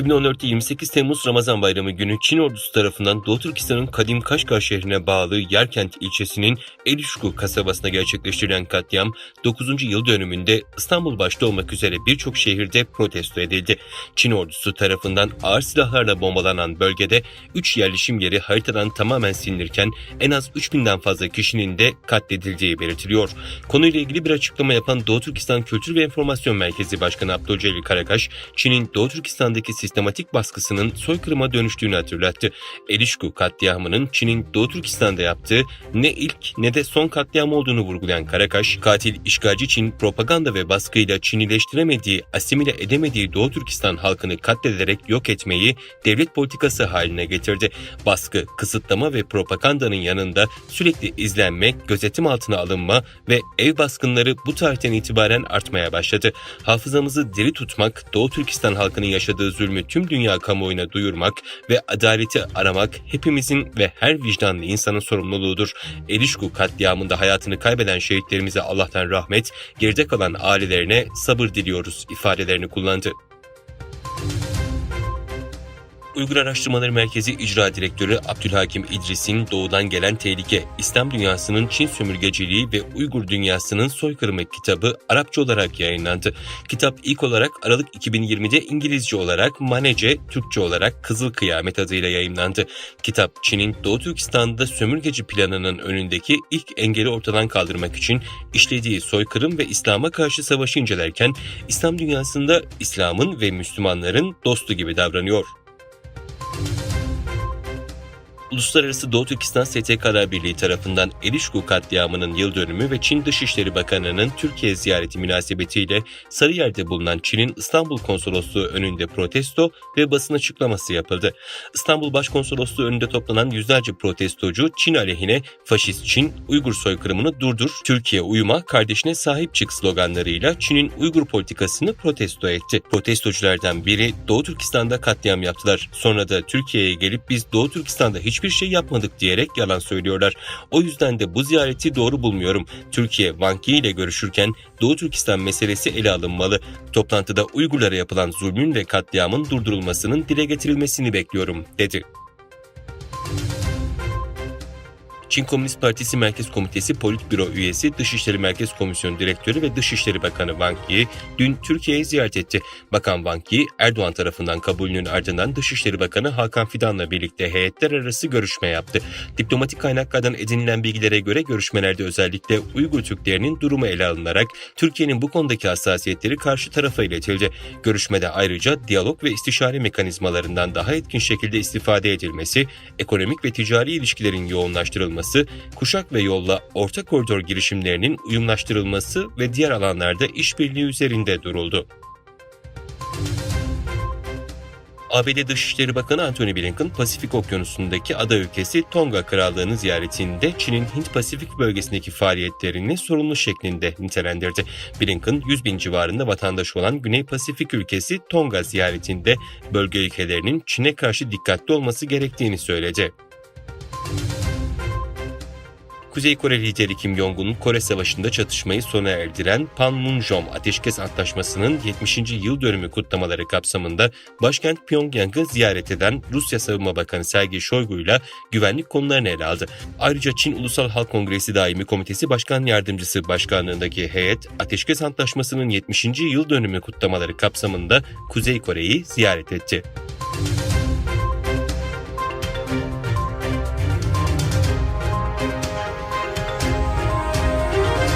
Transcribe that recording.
2014'te 28 Temmuz Ramazan Bayramı günü Çin ordusu tarafından Doğu Türkistan'ın Kadim Kaşgar şehrine bağlı Yerkent ilçesinin Elişku kasabasına gerçekleştirilen katliam 9. yıl dönümünde İstanbul başta olmak üzere birçok şehirde protesto edildi. Çin ordusu tarafından ağır silahlarla bombalanan bölgede 3 yerleşim yeri haritadan tamamen silinirken en az 3000'den fazla kişinin de katledildiği belirtiliyor. Konuyla ilgili bir açıklama yapan Doğu Türkistan Kültür ve İnformasyon Merkezi Başkanı Abdülcelil Karakaş, Çin'in Doğu Türkistan'daki sistematik baskısının soykırıma dönüştüğünü hatırlattı. Elişku katliamının Çin'in Doğu Türkistan'da yaptığı ne ilk ne de son katliam olduğunu vurgulayan Karakaş, katil işgalci Çin propaganda ve baskıyla Çinileştiremediği, asimile edemediği Doğu Türkistan halkını katlederek yok etmeyi devlet politikası haline getirdi. Baskı, kısıtlama ve propagandanın yanında sürekli izlenme, gözetim altına alınma ve ev baskınları bu tarihten itibaren artmaya başladı. Hafızamızı diri tutmak, Doğu Türkistan halkının yaşadığı zulmü tüm dünya kamuoyuna duyurmak ve adaleti aramak hepimizin ve her vicdanlı insanın sorumluluğudur. Elişku katliamında hayatını kaybeden şehitlerimize Allah'tan rahmet, geride kalan ailelerine sabır diliyoruz ifadelerini kullandı. Uygur Araştırmaları Merkezi İcra Direktörü Abdülhakim İdris'in Doğudan Gelen Tehlike, İslam Dünyasının Çin Sömürgeciliği ve Uygur Dünyasının Soykırımı kitabı Arapça olarak yayınlandı. Kitap ilk olarak Aralık 2020'de İngilizce olarak Manece, Türkçe olarak Kızıl Kıyamet adıyla yayınlandı. Kitap, Çin'in Doğu Türkistan'da sömürgeci planının önündeki ilk engeli ortadan kaldırmak için işlediği soykırım ve İslam'a karşı savaşı incelerken, İslam dünyasında İslam'ın ve Müslümanların dostu gibi davranıyor. Uluslararası Doğu Türkistan STK'lar Birliği tarafından Erişku katliamının yıl dönümü ve Çin Dışişleri Bakanı'nın Türkiye ziyareti münasebetiyle Sarıyer'de bulunan Çin'in İstanbul Konsolosluğu önünde protesto ve basın açıklaması yapıldı. İstanbul Başkonsolosluğu önünde toplanan yüzlerce protestocu Çin aleyhine faşist Çin, Uygur soykırımını durdur, Türkiye uyuma, kardeşine sahip çık sloganlarıyla Çin'in Uygur politikasını protesto etti. Protestoculardan biri Doğu Türkistan'da katliam yaptılar. Sonra da Türkiye'ye gelip biz Doğu Türkistan'da hiç hiçbir şey yapmadık diyerek yalan söylüyorlar. O yüzden de bu ziyareti doğru bulmuyorum. Türkiye Wang Yi ile görüşürken Doğu Türkistan meselesi ele alınmalı. Toplantıda Uygurlara yapılan zulmün ve katliamın durdurulmasının dile getirilmesini bekliyorum, dedi. Çin Komünist Partisi Merkez Komitesi Politbüro üyesi Dışişleri Merkez Komisyonu Direktörü ve Dışişleri Bakanı Wang Yi dün Türkiye'yi ziyaret etti. Bakan Wang Yi, Erdoğan tarafından kabulünün ardından Dışişleri Bakanı Hakan Fidan'la birlikte heyetler arası görüşme yaptı. Diplomatik kaynaklardan edinilen bilgilere göre görüşmelerde özellikle Uygur Türklerinin durumu ele alınarak Türkiye'nin bu konudaki hassasiyetleri karşı tarafa iletildi. Görüşmede ayrıca diyalog ve istişare mekanizmalarından daha etkin şekilde istifade edilmesi, ekonomik ve ticari ilişkilerin yoğunlaştırılması yapılması, kuşak ve yolla orta koridor girişimlerinin uyumlaştırılması ve diğer alanlarda işbirliği üzerinde duruldu. ABD Dışişleri Bakanı Antony Blinken, Pasifik Okyanusu'ndaki ada ülkesi Tonga Krallığı'nı ziyaretinde Çin'in Hint-Pasifik bölgesindeki faaliyetlerini sorumlu şeklinde nitelendirdi. Blinken, 100 bin civarında vatandaşı olan Güney Pasifik ülkesi Tonga ziyaretinde bölge ülkelerinin Çin'e karşı dikkatli olması gerektiğini söyledi. Kuzey Kore lideri Kim Jong-un, Kore Savaşı'nda çatışmayı sona erdiren Panmunjom Ateşkes Antlaşması'nın 70. yıl dönümü kutlamaları kapsamında başkent Pyongyang'ı ziyaret eden Rusya Savunma Bakanı Sergey Shoigu ile güvenlik konularını ele aldı. Ayrıca Çin Ulusal Halk Kongresi Daimi Komitesi Başkan Yardımcısı Başkanlığındaki heyet Ateşkes Antlaşması'nın 70. yıl dönümü kutlamaları kapsamında Kuzey Kore'yi ziyaret etti.